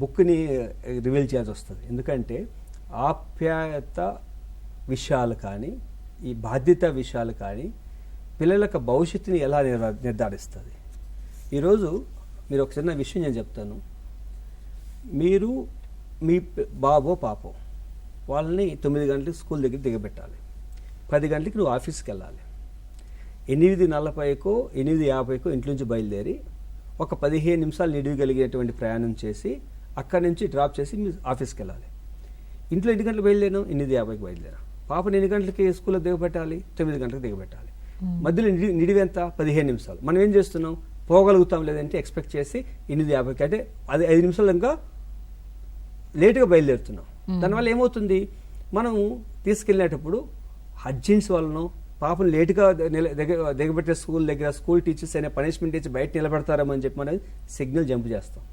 బుక్ని రివీల్ చేయాల్సి వస్తుంది. ఎందుకంటే ఆప్యాయత విషయాలు కానీ ఈ బాధ్యత విషయాలు కానీ పిల్లలకు భవిష్యత్తుని ఎలా నిర్ధారిస్తుంది. ఈరోజు మీరు ఒక చిన్న విషయం నేను చెప్తాను. మీరు మీ బాబో పాపో వాళ్ళని తొమ్మిది గంటలకు స్కూల్ దగ్గర దిగబెట్టాలి. పది గంటలకు నువ్వు ఆఫీస్కి వెళ్ళాలి. ఎనిమిది నలభైకో ఎనిమిది యాభైకో ఇంటి నుంచి బయలుదేరి ఒక పదిహేను నిమిషాలు నిడివి కలిగినటువంటి ప్రయాణం చేసి అక్కడి నుంచి డ్రాప్ చేసి మీ ఆఫీస్కి వెళ్ళాలి. ఇంట్లో ఎన్ని గంటలకు బయలుదేరాం ఎనిమిది యాభైకి బయలుదేరాం పాపని ఎన్ని గంటలకి స్కూల్లో దిగబెట్టాలి తొమ్మిది గంటలకు దిగబెట్టాలి మధ్యలో నిడి నిడివి ఎంత? పదిహేను నిమిషాలు. మనం ఏం చేస్తున్నాం? పోగలుగుతాం లేదంటే ఎక్స్పెక్ట్ చేసి ఎనిమిది యాభైకి అంటే అది ఐదు నిమిషాలు ఇంకా లేటుగా బయలుదేరుతున్నాం. దానివల్ల ఏమవుతుంది? మనం తీసుకెళ్ళేటప్పుడు అర్జెంట్స్ వలన పాపం లేటుగా నిల- దగ్గర దిగబెట్టే స్కూల్ దగ్గర స్కూల్ టీచర్స్ అయినా పనిష్మెంట్ ఇచ్చి బయట నిలబెడతారేమని చెప్పి మనం సిగ్నల్ జంప్ చేస్తాం.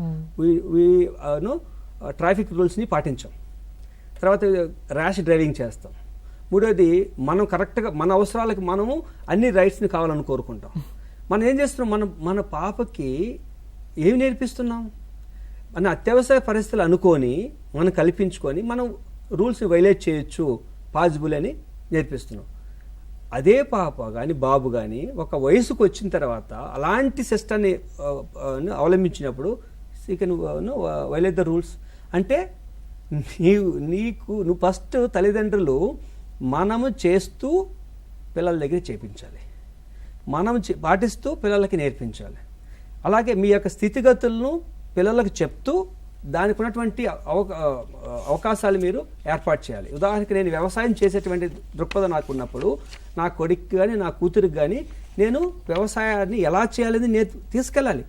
ను ట్రాఫిక్ రూల్స్ని పాటించాం. తర్వాత ర్యాష్ డ్రైవింగ్ చేస్తాం. మూడోది మనం కరెక్ట్గా మన అవసరాలకు మనము అన్ని రైట్స్ని కావాలని కోరుకుంటాం. మనం ఏం చేస్తున్నాం? మనం మన పాపకి ఏమి నేర్పిస్తున్నాం? మన అత్యవసర పరిస్థితులు అనుకొని మనం కల్పించుకొని మనం రూల్స్ని వైలేట్ చేయొచ్చు పాజిబుల్ అని నేర్పిస్తున్నాం. అదే పాప కానీ బాబు కానీ ఒక వయసుకు వచ్చిన తర్వాత అలాంటి సిస్టాన్ని uh, uh, అవలంబించినప్పుడు you can violate the rules అంటే నీవు నీకు నువ్వు ఫస్ట్ తల్లిదండ్రులు మనము చేస్తూ పిల్లల దగ్గర చేపించాలి. మనం చే- పాటిస్తూ పిల్లలకి నేర్పించాలి. అలాగే మీ యొక్క స్థితిగతులను పిల్లలకు చెప్తూ దానికి ఉన్నటువంటి అవకా అవకాశాలు మీరు ఏర్పాటు చేయాలి. ఉదాహరణకి నేను వ్యవసాయం చేసేటువంటి దృక్పథం నాకు ఉన్నప్పుడు నా కొడుక్కి కానీ నా కూతురికి కానీ నేను వ్యవసాయాన్ని ఎలా చేయాలని నేను తీసుకెళ్ళాలి.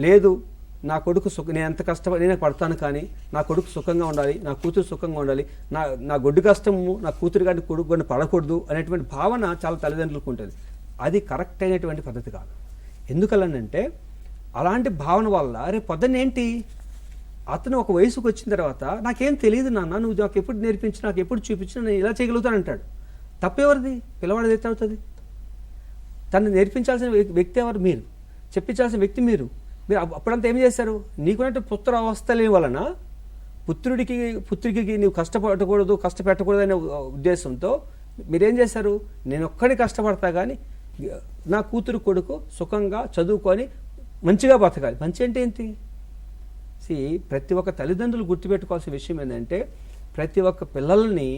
లేదు నా కొడుకు సుఖ నేను ఎంత కష్టపడి నేను పడతాను కానీ నా కొడుకు సుఖంగా ఉండాలి నా కూతురు సుఖంగా ఉండాలి నా నా గొడ్డు కష్టము నా కూతురు కానీ కొడుకు కానీ పడకూడదు అనేటువంటి భావన చాలా తల్లిదండ్రులకు ఉంటుంది. అది కరెక్ట్ అయినటువంటి పద్ధతి కాదు. ఎందుకలనంటే అలాంటి భావన వల్ల రేపు పొద్దున్న ఏంటి అతను ఒక వయసుకు వచ్చిన తర్వాత నాకేం తెలియదు నాన్న నువ్వు నాకు ఎప్పుడు నేర్పించి నాకు ఎప్పుడు చూపించిన నేను ఇలా చేయగలుగుతానంటాడు తప్పెవరిది? పిల్లవాడిది అయితే అవుతుంది? తను నేర్పించాల్సిన వ్యక్తి ఎవరు? మీరు. చెప్పించాల్సిన వ్యక్తి మీరు. మీరు అప్పుడంతా ఏం చేశారు? నీకున్నట్టు పుత్ర లేని వలన పుత్రుడికి పుత్రికి నీవు కష్టపడకూడదు కష్టపెట్టకూడదు అనే ఉద్దేశంతో మీరేం చేశారు? నేను ఒక్కడి కష్టపడతా కానీ నా కూతురు కొడుకు సుఖంగా చదువుకొని మంచిగా బతకాలి. మంచి అంటే ఏంటి? సి ప్రతి ఒక్క తల్లిదండ్రులు గుర్తుపెట్టుకోవాల్సిన విషయం ఏంటంటే ప్రతి ఒక్క పిల్లల్ని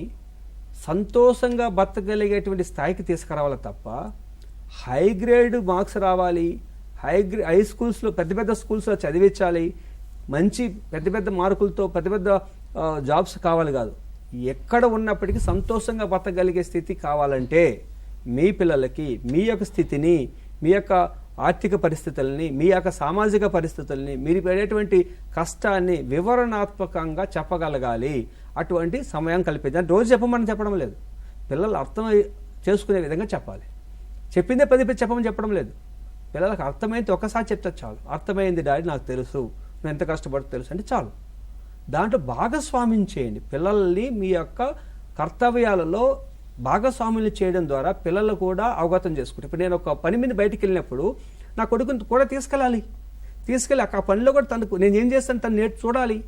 సంతోషంగా బతకగలిగేటువంటి స్థాయికి తీసుకురావాలి తప్ప హై గ్రేడ్ మార్క్స్ రావాలి హై హై స్కూల్స్లో పెద్ద పెద్ద స్కూల్స్లో చదివించాలి. మంచి పెద్ద పెద్ద మార్కులతో పెద్ద పెద్ద జాబ్స్ కావాలి కాదు. ఎక్కడ ఉన్నప్పటికీ సంతోషంగా బతకగలిగే స్థితి కావాలంటే మీ పిల్లలకి మీ యొక్క స్థితిని మీ యొక్క ఆర్థిక పరిస్థితుల్ని మీ యొక్క సామాజిక పరిస్థితుల్ని మీరు పడేటువంటి కష్టాన్ని వివరణాత్మకంగా చెప్పగలగాలి. అటువంటి సమయం కల్పించాలి రోజు చెప్పమని చెప్పడం లేదు. పిల్లలు అర్థం చేసుకునే విధంగా చెప్పాలి. చెప్పిందే పది పది చెప్పమని చెప్పడం లేదు. పిల్లలకు అర్థమైంది ఒకసారి చెప్తే చాలు. అర్థమైంది డాడీ నాకు తెలుసు. నువ్వు ఎంత కష్టపడుతూ తెలుసు. అంటే చాలు. దాంట్లో భాగస్వామ్యం చేయండి. పిల్లల్ని మీ యొక్క కర్తవ్యాలలో భాగస్వాములు చేయడం ద్వారా పిల్లలు కూడా అవగతం చేసుకుంటారు. ఇప్పుడు నేను ఒక పని మీద బయటికి వెళ్ళినప్పుడు నా కొడుకుని కూడా తీసుకెళ్ళాలి. తీసుకెళ్ళి ఆ పనిలో కూడా తనకు నేను ఏం చేస్తాను తను నేర్చు చూడాలి.